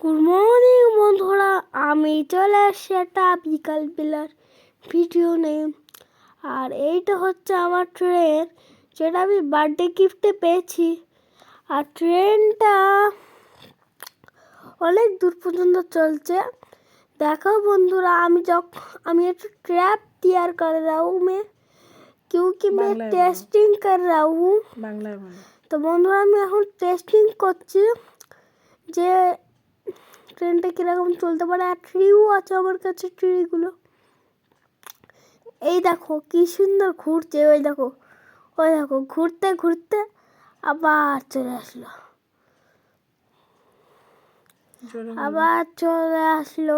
Good morning বন্ধুরা আমি চলে এসেছি একটা বিকাল বেলার ভিডিও নিয়ে আর এইটা হচ্ছে আমার ট্রেন যেটা আমি বার্থডে গিফটে পেয়েছি আর ট্রেনটা অনেক দূর পর্যন্ত চলছে দেখো বন্ধুরা আমি যখন আমি একটু ट्रैप तैयार कर रहा हूँ मैं क्योंकि मैं বাংলায় বলো। टेस्टिंग कर रहा हूँ বাংলায় বলো তো বন্ধুরা আমি এখন টেস্টিং করছি যে ট্রেনটা কীরকম চলতে পারে আর ট্রিও আছে আমার কাছে ট্রিগুলো এই দেখো কি সুন্দর ঘুরছে ওই দেখো ওই দেখো ঘুরতে ঘুরতে আবার চলে আসলো। আবার চলে আসলো।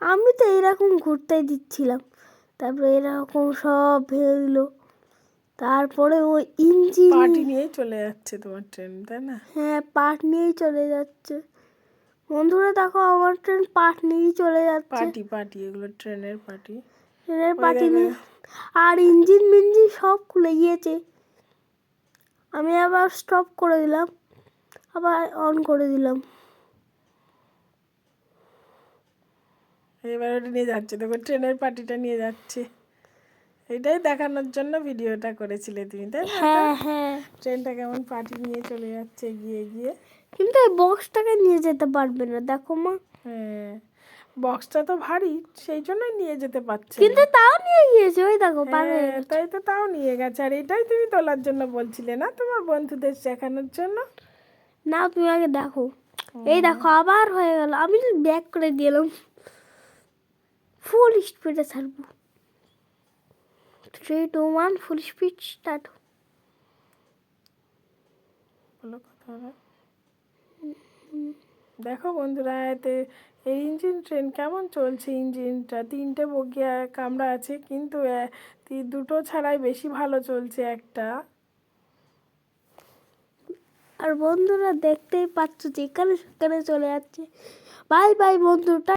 আমি তো এরকম ঘুরতে দিচ্ছিলাম তারপরে এরকম সব ভেঙে দিলো। তারপরে ওই ইঞ্জিন পার্টি নিয়েই চলে যাচ্ছে তোমার ট্রেন তাই না? হ্যাঁ পাট নিয়েই চলে যাচ্ছে। বন্ধুরা দেখো আমার ট্রেন পাট নিয়েই চলে যাচ্ছে। পার্টি পার্টি এগুলো ট্রেনের পার্টি। ট্রেনের দেখো। নিয়ে। আর ইঞ্জিন মিঞ্জিন সব খুলে গিয়েছে। আমি আবার স্টপ করে দিলাম। আবার অন করে দিলাম। এবার ওটা নিয়ে যাচ্ছে। দেখো ট্রেনের পার্টিটা নিয়ে যাচ্ছে। এটাই দেখানোর জন্য ভিডিওটা করেছিলে তুমি তাই না? হ্যাঁ হ্যাঁ। ট্রেনটা কেমন পার্টি নিয়ে চলে যাচ্ছে গিয়ে গিয়ে কিন্তু এই বক্সটাকে নিয়ে যেতে পারবে না দেখো মা। হ্যাঁ বক্সটা তো ভারী সেই জন্যই নিয়ে যেতে পারছে কিন্তু তাও নিয়ে গিয়েছে ওই দেখো পারে হ্যাঁ, তাই তো তাও নিয়ে গেছে আর এটাই তুমি তোলার জন্য বলছিলে না তোমার বন্ধুদের দেখানোর জন্য? না তুমি আগে দেখো। এই দেখো আবার হয়ে গেল আমি ব্যাক করে দিলাম। ফুল স্পিডে ছাড়বো। Three two one full speed start দেখো বন্ধুরা এতে এই ইঞ্জিন ট্রেন কেমন চলছে? ইঞ্জিনটা তিনটে বগি কামরা আছে কিন্তু দুটো ছাড়াই বেশি ভালো চলছে একটা। আর বন্ধুরা দেখতেই পাচ্ছ যেখানে সেখানে চলে যাচ্ছে। বাই বাই বন্ধুটা